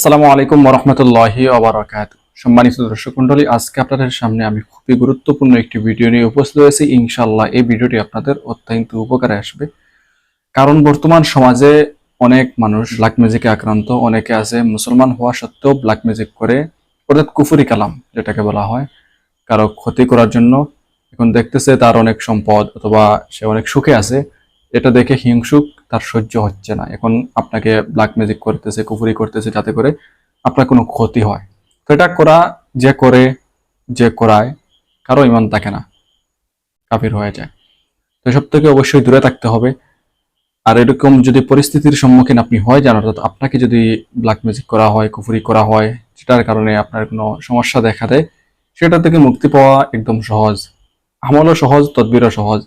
আসসালামু আলাইকুম রহমতুল্লাহি ওবরাকাত। সম্মানিত দর্শক মন্ডলী আজকে আপনাদের সামনে আমি খুবই গুরুত্বপূর্ণ একটি ভিডিও নিয়ে উপস্থিত হয়েছি। ইনশাল্লাহ এই ভিডিওটি আপনাদের অত্যন্ত উপকারে আসবে। কারণ বর্তমান সমাজে অনেক মানুষ ব্ল্যাক ম্যাজিকে আক্রান্ত, অনেকে আছে মুসলমান হওয়া সত্ত্বেও ব্ল্যাক ম্যাজিক করে অর্থাৎ কুফুরি কালাম, যেটাকে বলা হয়, কারও ক্ষতি করার জন্য। এখন দেখতেছে তার অনেক সম্পদ অথবা সে অনেক সুখে আছে এটা দেখে হিংসুক, তার সহ্য হচ্ছে না। এখন আপনাকে ব্ল্যাক ম্যাজিক করতেছে, কুফুরি করতেছে যাতে করে আপনার কোনো ক্ষতি হয়। তো এটা করা যে করে, যে করায়, কারও ইমান থাকে না। কাফির হয়ে যায়। তো এসব থেকে অবশ্যই দূরে থাকতে হবে। আর এরকম যদি পরিস্থিতির সম্মুখীন আপনি হয় জান অর্থাৎ আপনাকে যদি ব্ল্যাক ম্যাজিক করা হয়, কুফুরি করা হয়, যেটার কারণে আপনার কোনো সমস্যা দেখা দেয়, সেটা থেকে মুক্তি পাওয়া একদম সহজ। আমলও সহজ, তদবিরও সহজ।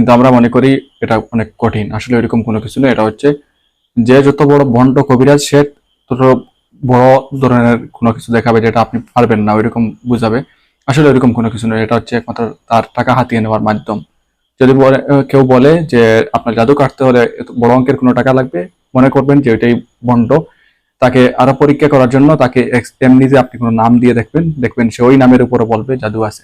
কিন্তু আমরা মনে করি এটা অনেক কঠিন। আসলে এরকম কোনো কিছু নেই। এটা হচ্ছে যে যত বড় ভণ্ড কবিরাজ, সে তত বড় ধরনের কোনো কিছু দেখাবে যেটা আপনি পারবেন না। ওইরকম বুঝাবে। আসলে এরকম কোনো কিছু নয় এটা হচ্ছে একমাত্র তার টাকা হাতিয়ে নেওয়ার মাধ্যম। যদি কেউ বলে যে আপনার জাদু কাটতে হলে বড় অঙ্কের কোনো টাকা লাগবে, মনে করবেন যে ওইটাই ভণ্ড তাকে আরও পরীক্ষা করার জন্য তাকে ex- এমনিতে আপনি কোনো নাম দিয়ে দেখবেন দেখবেন সে ওই নামের উপরে বলবে, জাদু আছে।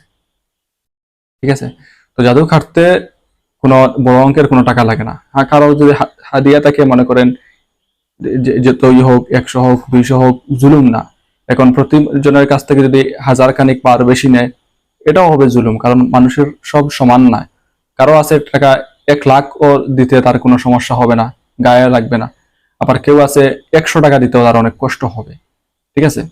ঠিক আছে? তো জাদু খাটতে কোনো বড় অঙ্কের কোনো টাকা লাগে না। হ্যাঁ কারও যদি হাদিয়া থাকে, মনে করেন যতই হোক, একশো হোক, দুইশো হোক, জুলুম না। এখন প্রতি জনের কাছ থেকে যদি হাজার খানিক পার বেশি নেয়, এটাও হবে জুলুম, কারণ মানুষের সব সমান না। কারও আছে টাকা এক লাখ ও দিতে তার কোনো সমস্যা হবে না, গায়ে লাগবে না। আবার কেউ আছে একশো টাকা দিতেও তার অনেক কষ্ট হবে। ঠিক আছে?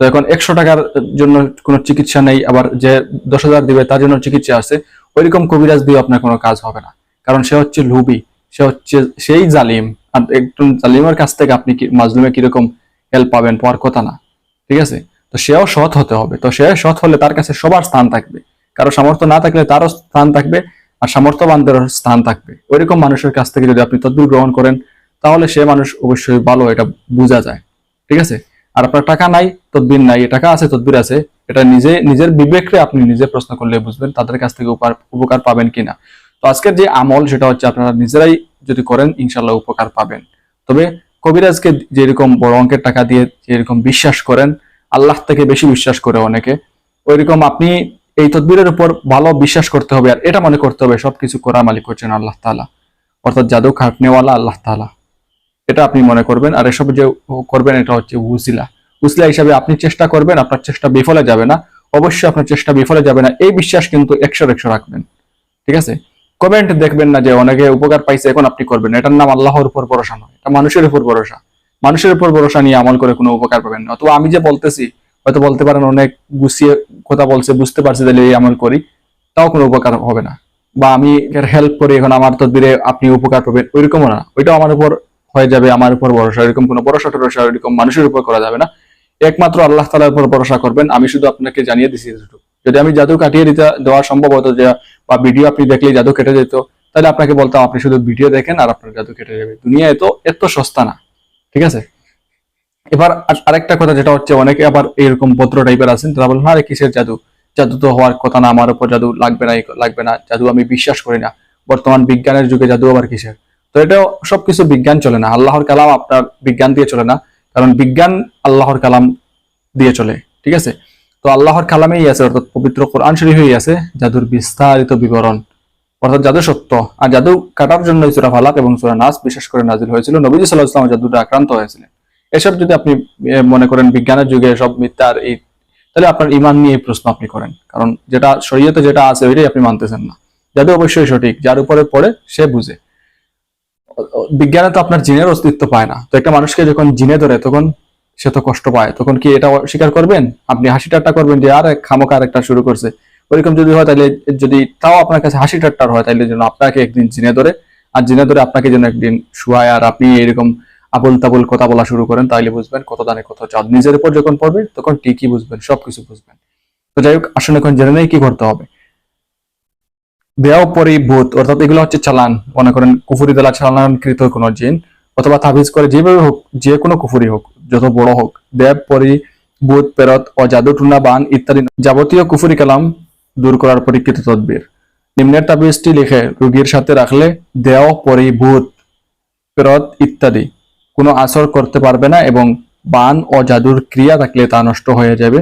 তো এখন একশো টাকার জন্য কোনো চিকিৎসা নেই, আবার যে দশ হাজার দিবে তার জন্য চিকিৎসা আছে, ওইরকম কবিরাজ দিয়ে আপনার কোনো কাজ হবে না। কারণ সে হচ্ছে লুবি সে হচ্ছে সেই জালিম। আর একজন জালিমের কাছ থেকে আপনি মাজলুমে কীরকম হেল্প পাবেন পাওয়ার কথা না, ঠিক আছে? তো সেও সৎ হতে হবে। তো সে সৎ হলে তার কাছে সবার স্থান থাকবে। কারও সামর্থ্য না থাকলে তারও স্থান থাকবে, আর সামর্থ্যবানদেরও স্থান থাকবে। ওইরকম মানুষের কাছ থেকে যদি আপনি তদবির গ্রহণ করেন, তাহলে সে মানুষ অবশ্যই ভালো, এটা বোঝা যায়। ঠিক আছে? আর আপনার টাকা নাই, তদবির নাই টাকা আছে, তদবির আছে, এটা নিজে, নিজের বিবেকরে আপনি নিজে প্রশ্ন করলে বুঝবেন তাদের কাছ থেকে উপকার পাবেন কিনা। তো আজকের যে আমল, সেটা হচ্ছে আপনারা নিজেরাই যদি করেন ইনশাল্লাহ উপকার পাবেন। তবে কবিরাজকে যেরকম বড় অঙ্কের টাকা দিয়ে যেরকম বিশ্বাস করেন, আল্লাহ থেকে বেশি বিশ্বাস করে অনেকে। ওইরকম আপনি এই তদবিরের উপর ভালো বিশ্বাস করতে হবে, আর এটা মনে করতে হবে, সবকিছু করার মালিক হচ্ছেন আল্লাহ তালা অর্থাৎ জাদু খাটনেওয়ালা আল্লাহ তাআলা। এটা আপনি মনে করবেন। আর এসব যে করবেন, এটা হচ্ছে উসিলা। উসিলা হিসাবে আপনি চেষ্টা করবেন, আপনার চেষ্টা বিফলে যাবে না। অবশ্যই আপনার চেষ্টা বিফলে যাবে না। এই বিশ্বাস কিন্তু একশো একশো রাখবেন। ঠিক আছে? কমেন্ট দেখবেন না যে অনেকে উপকার পাইছে, এখন আপনি করবেন এটার নাম আল্লাহর উপর ভরসা নয়। এটা মানুষের উপর ভরসা। মানুষের উপর ভরসা নিয়ে আমল করে কোনো উপকার পাবেন না। অথবা আমি যে বলতেছি, হয়তো বলতে পারেন অনেক গুছিয়ে কথা বলছে, বুঝতে পারছে তাহলে এই আমল করি, তাও কোনো উপকার হবে না। বা আমি হেল্প করি, এখন আমার তদবিরে আপনি উপকার পাবেন। ওইরকমও না। ওইটাও আমার উপর হয়ে যাবে, আমার উপর ভরসা, এরকম কোনো ভরসা টরসা এরকম মানুষের উপর করা যাবে না। একমাত্র আল্লাহ তালার উপর ভরসা করবেন, আমি শুধু আপনাকে জানিয়ে দিছি যদি আমি জাদু কাটিয়ে দিতে, দেওয়া সম্ভব হতো যে, বা ভিডিও আপনি দেখলেই জাদু কেটে যেত, তাহলে আপনাকে বলতাম, আপনি শুধু ভিডিও দেখেন আর আপনার জাদু কেটে যাবে। দুনিয়া এত এত সস্তা না, ঠিক আছে? এবার আর- আরেকটা কথা যেটা হচ্ছে, অনেকে আবার এরকম ভদ্র টাইপের আছেন, তারা বলেন, আরে, কিসের জাদু? জাদু তো হওয়ার কথা না, আমার উপর জাদু লাগবে না লাগবে না, জাদু আমি বিশ্বাস করি না। বর্তমান বিজ্ঞানের যুগে জাদু আবার কিসের? তো এটাও সবকিছু বিজ্ঞান চলে না। আল্লাহর কালাম আপনার বিজ্ঞান দিয়ে চলে না। কারণ বিজ্ঞান আল্লাহর কালাম দিয়ে চলে, ঠিক আছে? তো আল্লাহর কালামেই আছে, অর্থাৎ পবিত্র কোরআন শরীফেই আছে, জাদুর বিস্তারিত বিবরণ। অর্থাৎ জাদু সত্য। আর জাদু কাটার জন্য সুরা ফালাক এবং সুরা নাস বিশেষ করে নাজিল হয়েছিল। নবীজি সাল্লাহ ইসলাম জাদুটা আক্রান্ত হয়েছিলেন। এসব যদি আপনি মনে করেন বিজ্ঞানের যুগে সব মিথ্যা আর এই, তাহলে আপনার ইমান নিয়ে প্রশ্ন আপনি করেন। কারণ যেটা শরীয়তে যেটা আছে, ওইটাই আপনি মানতেছেন না। জাদু অবশ্যই সঠিক, যার উপরে পড়ে সে বুঝে। বিজ্ঞানে তো আপনার জিনের অস্তিত্ব পায় না। তো একটা মানুষকে যখন জিনে ধরে, তখন সে তো কষ্ট পায়। তখন কি এটা স্বীকার করবেন? আপনি হাসি ঠাট্টা করবেন যে, আর খামোকা আর একটা শুরু করছে। ওইরকম যদি হয়, তাহলে যদি তাও আপনার কাছে হাসি ঠাট্টার হয়, তাহলে যেন আপনাকে একদিন জিনে ধরে, আর জিনে ধরে আপনাকে যেন একদিন শুয়ায়, আর আপনি এরকম আবল তাবল কথা বলা শুরু করেন, তাহলে বুঝবেন কত দানে কত চাঁদ। নিজের উপর যখন পড়বে, তখন ঠিকই বুঝবেন, সবকিছু বুঝবেন। তো যাই হোক আসলে এখন জেনে নেই কি করতে হবে। দেয়াও পরি ভূত, অর্থাৎ এগুলো হচ্ছে চালান। মনে করেন কুফুরি দ্বারা চালানকৃত কোনো জিন, অথবা তাবিজ করে যেভাবে হোক, যে কোনো কুফুরি হোক, যত বড় হোক, দেব, পরি, ভূত, পেরত জাদু টুনা, বান ইত্যাদি যাবতীয় কুফুরি কালাম দূর করার পরীক্ষিত তদবির। নিম্নের তাবিজটি লিখে, রোগীর সাথে রাখলে দেও, পরি, ভূত, পেরত ইত্যাদি। কোনো আসর করতে পারবে না এবং বান ও জাদুর ক্রিয়া থাকলে তা নষ্ট হয়ে যাবে।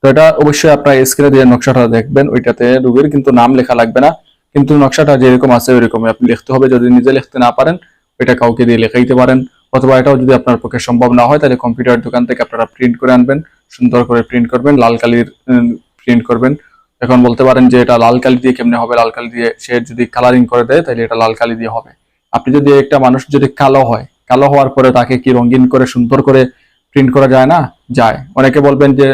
তো এটা অবশ্যই আপনার স্ক্রিনে দিয়ে নকশাটা দেখবেন, ওইটাতে রুগীর কিন্তু নাম লেখা লাগবে না। কিন্তু নকশাটা যেরকম আছে ওইরকমই। আপনি লিখতে হবে, যদি নিজে লিখতে না পারেন, ওইটা কাউকে দিয়ে লেখাইতে পারেন। অথবা এটাও যদি আপনার পক্ষে সম্ভব না হয়, তাহলে কম্পিউটার দোকান থেকে আপনারা প্রিন্ট করে আনবেন, সুন্দর করে প্রিন্ট করবেন, লাল কালির প্রিন্ট করবেন। এখন বলতে পারেন যে এটা লাল কালি দিয়ে কেমনে হবে? লাল কালি দিয়ে সে যদি কালারিং করে দেয়, তাহলে এটা লাল কালি দিয়ে হবে। আপনি যদি একটা মানুষ যদি কালো হয়, কালো হওয়ার পরে তাকে কি রঙিন করে, সুন্দর করে প্রিন্ট করা যায় না? যায়। অনেকে বলবেন যে,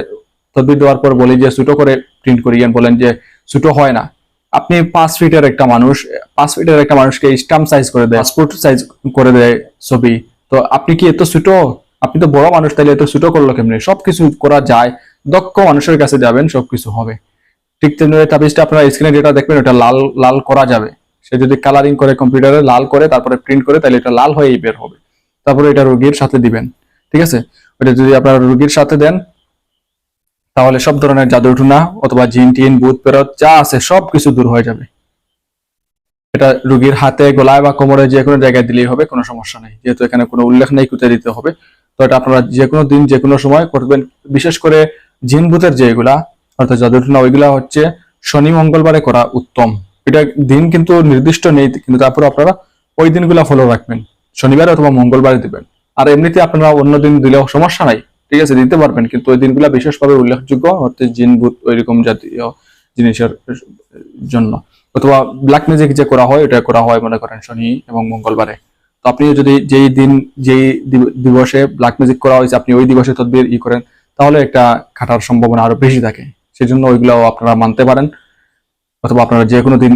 তদবির দেওয়ার পর বলি যে ছোটো করে প্রিন্ট করিয়েন। বলেন যে ছোটো হয় না। আপনি পাঁচ ফিটের একটা মানুষ, পাঁচ ফিটের একটা মানুষকে স্টাম্প সাইজ করে দেয় পাসপোর্ট সাইজ করে দেয় ছবি। তো আপনি কি এত ছোটো? আপনি তো বড় মানুষ তাইলে এত ছোটো করল কেমনি? সবকিছু করা যায়, দক্ষ মানুষের কাছে যাবেন, সবকিছু হবে। ঠিক তেমনি তাবিজটা আপনারা স্ক্রিনে যেটা দেখবেন, ওটা লাল লাল করা যাবে। সে যদি কালারিং করে কম্পিউটারে লাল করে, তারপরে প্রিন্ট করে, তাহলে এটা লাল হয়েই বের হবে। তারপরে এটা রোগীর সাথে দিবেন। ঠিক আছে? ওটা যদি আপনারা রোগীর সাথে দেন তাহলে সব ধরনের জাদুটুনা অথবা জিন, টিন, ভূত, পেরত, যা আছে সব কিছু দূর হয়ে যাবে। এটা রুগীর হাতে, গলায় বা কোমরে যে কোনো জায়গায় দিলেই হবে, কোনো সমস্যা নেই। যেহেতু এখানে কোনো উল্লেখ নেই কোথায় দিতে হবে। তো এটা আপনারা যে কোনো দিন, যে কোনো সময় করবেন। বিশেষ করে জিন, ভূতের যেগুলা অর্থাৎ জাদুটুনা ওইগুলা হচ্ছে শনি, মঙ্গলবারে করা উত্তম। এটা দিন কিন্তু নির্দিষ্ট নেই, কিন্তু তারপরে আপনারা ওই দিনগুলা ফলো রাখবেন। শনিবার অথবা মঙ্গলবারে দিবেন। আর এমনিতে আপনারা অন্য দিন দিলেও সমস্যা নাই। ঠিক আছে, দিতে পারবেন, কিন্তু ওই দিনগুলা বিশেষভাবে উল্লেখযোগ্য অর্থাৎ জিন, ভূত, ওইরকম জাতীয় জিনিসের জন্য। অথবা ব্ল্যাক ম্যাজিক যে করা হয় এটা করা হয়, মনে করেন, শনি এবং মঙ্গলবারে। তো আপনি যদি যেই দিন, যেই দিবসে ব্ল্যাক ম্যাজিক করা হয়েছে, আপনি ওই দিবসে তদবির ই করেন, তাহলে একটা খাটার সম্ভাবনা আরও বেশি থাকে। সেজন্য ওইগুলাও আপনারা মানতে পারেন, অথবা আপনারা যে কোনো দিন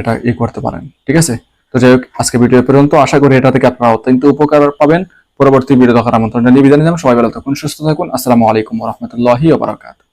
এটা ই করতে পারেন। ঠিক আছে? তো যাই হোক, আজকে ভিডিও পর্যন্ত। আশা করি এটা থেকে আপনারা অত্যন্ত উপকার পাবেন। পরবর্তী ভিডিও দেখার আমন্ত্রণ জানিয়ে বিদায় নিলাম। সবাই ভালো থাকুন, সুস্থ থাকুন। আসসালামু আলাইকুম রহমতুল্লাহি ওবরাকাত